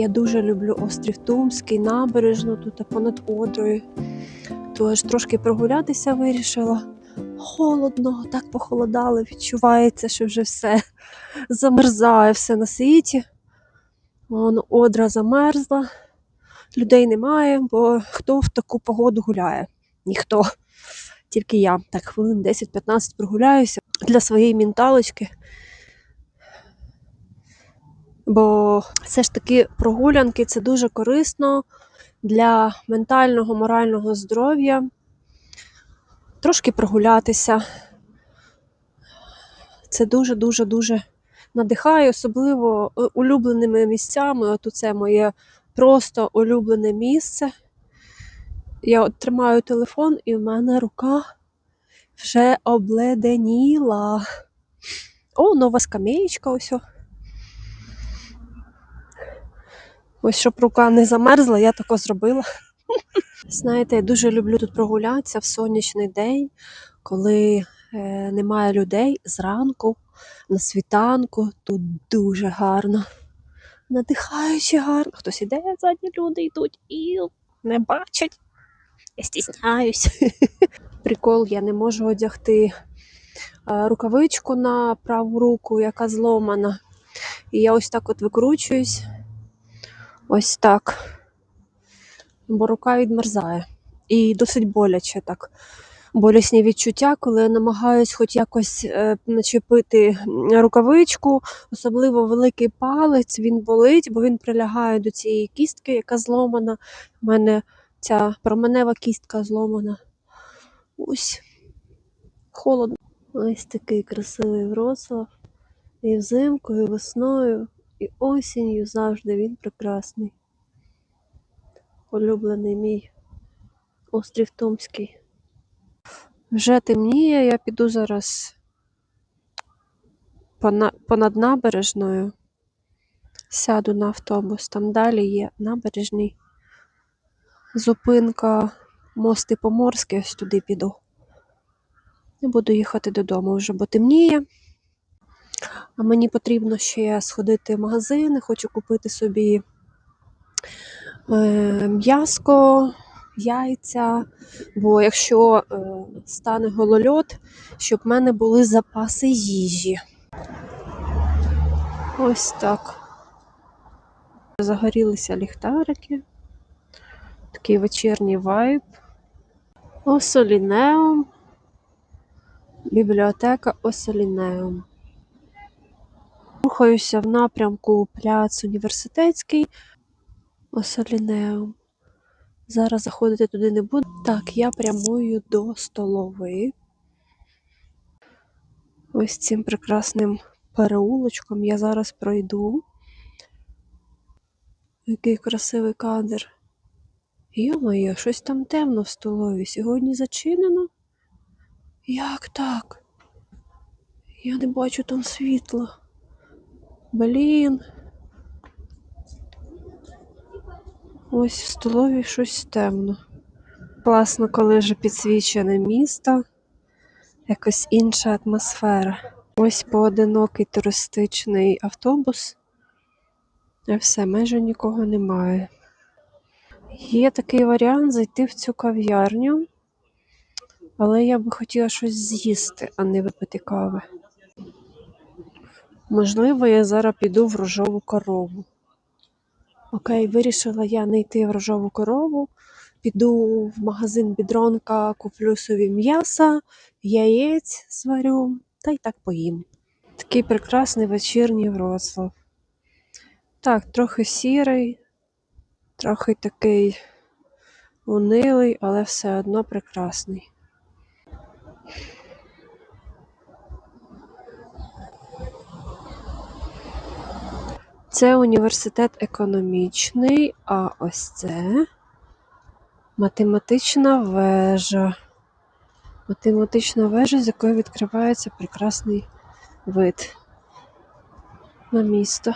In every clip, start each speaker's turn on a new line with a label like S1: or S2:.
S1: Я дуже люблю острів Тумський, набережну тут понад Одрою. Тож трошки прогулятися вирішила. Холодно, так похолодало, відчувається, що вже все замерзає все на світі. Вон Одра замерзла, людей немає, бо хто в таку погоду гуляє? Ніхто. Тільки я. Так, хвилин 10-15 прогуляюся для своєї менталочки. Бо все ж таки прогулянки це дуже корисно для ментального, морального здоров'я. Трошки прогулятися. Це дуже-дуже дуже надихає, особливо е, улюбленими місцями. От це моє просто улюблене місце. Я от тримаю телефон, і в мене рука вже обледеніла. О, нова скамеєчка ось. о. Ось щоб рука не замерзла, я тако зробила. Знаєте, я дуже люблю тут прогулятися в сонячний день, коли е, немає людей зранку, на світанку. Тут дуже гарно. Надихаюче гарно. Хтось іде, задні люди йдуть і не бачать. Я стісняюсь. Прикол, я не можу одягти е, рукавичку на праву руку, яка зломана. І я ось так от викручуюсь. Ось так. Бо рука відмерзає. І досить боляче так. Болісні відчуття, коли я намагаюсь хоч якось е, начепити рукавичку, особливо великий палець, він болить, бо він прилягає до цієї кістки, яка зломана. У мене ця променева кістка зломана. Ось холодно. Ось такий красивий Вроцлав. І взимку, і весною, і осінню завжди він прекрасний. Улюблений мій острів Томський. Вже темніє, я піду зараз понад набережною. Сяду на автобус. Там далі є набережний. Зупинка мости Поморський, ось туди піду. І буду їхати додому вже, бо темніє. А мені потрібно ще сходити в магазин, хочу купити собі е, м'яско, яйця. Бо якщо е, стане голольот, щоб в мене були запаси їжі. Ось так. Загорілися ліхтарики. Такий вечірній вайб. Осолінеум. Бібліотека Осолінеум. Рухаюся в напрямку пляц університетський Осолінеум. Зараз заходити туди не буду. Так, я прямую до столової. Ось цим прекрасним переулочком я зараз пройду. Який красивий кадр. Йо-моє, щось там темно в столові. Сьогодні зачинено? Як так? Я не бачу там світла. Блін. Ось в столові щось темно. Класно, коли вже підсвічене місто, якось інша атмосфера. Ось поодинокий туристичний автобус. І все, майже нікого немає. Є такий варіант зайти в цю кав'ярню, але я би хотіла щось з'їсти, а не випити кави. Можливо, я зараз піду в рожову корову. Окей, вирішила я не йти в рожову корову. Піду в магазин Бідронка, куплю собі м'яса, яєць зварю та й так поїм. Такий прекрасний вечірній Вроцлав. Так, трохи сірий, трохи такий унилий, але все одно прекрасний. Це університет економічний, а ось це математична вежа. Математична вежа, з якої відкривається прекрасний вид на місто.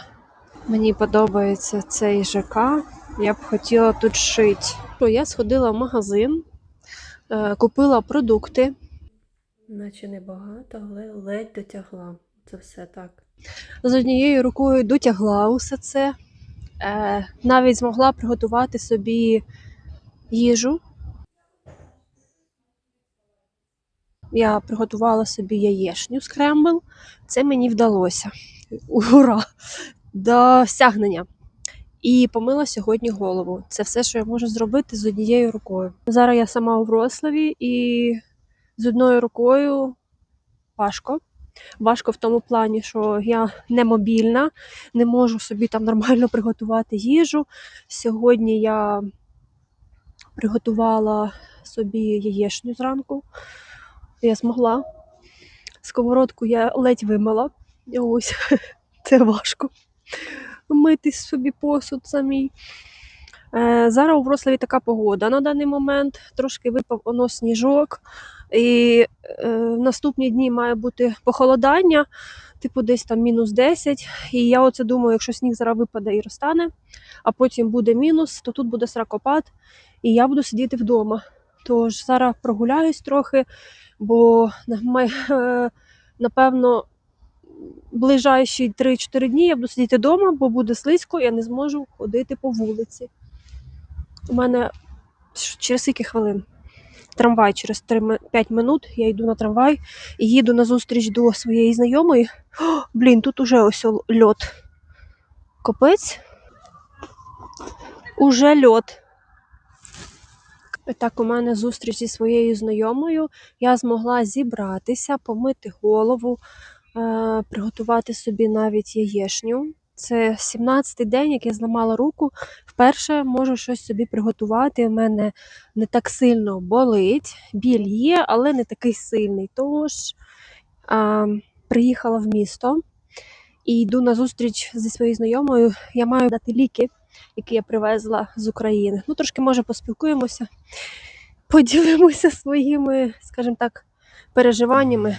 S1: Мені подобається цей ЖК. Я б хотіла тут шити. Я сходила в магазин, е, купила продукти. Наче небагато, але ледь дотягла. Це все так. З однією рукою дотягла усе це. Е, навіть змогла приготувати собі їжу. Я приготувала собі яєшню скрембл. Це мені вдалося. Ура! До стягнення. І помила сьогодні голову. Це все, що я можу зробити з однією рукою. Зараз я сама у Врославі і з одною рукою важко. Важко в тому плані, що я не мобільна, не можу собі там нормально приготувати їжу. Сьогодні я приготувала собі яєшню зранку. Я змогла. Сковородку я ледь вимила. Ось це важко. Мити собі посуд самій. Е, зараз у Врославі така погода на даний момент. Трошки випав оно сніжок. І е, наступні дні має бути похолодання, типу десь там мінус 10. І я оце думаю, якщо сніг зараз випаде і розтане, а потім буде мінус, то тут буде сракопад, і я буду сидіти вдома. Тож зараз прогуляюсь трохи, бо май- е, напевно ближайші 3-4 дні я буду сидіти вдома, бо буде слизько, я не зможу ходити по вулиці. У мене через скільки хвилин? Трамвай через 3, 5 минут я йду на трамвай і їду на зустріч до своєї знайомої. О, блін, тут уже ось льот. Копець. Уже льот. Так, у мене зустріч зі своєю знайомою. Я змогла зібратися, помити голову, е, приготувати собі навіть яєшню. Це 17-й день, як я зламала руку. Вперше можу щось собі приготувати. У мене не так сильно болить. Біль є, але не такий сильний. Тож а, приїхала в місто і йду на зустріч зі своєю знайомою. Я маю дати ліки, які я привезла з України. Ну, трошки може поспілкуємося, поділимося своїми, скажімо так, переживаннями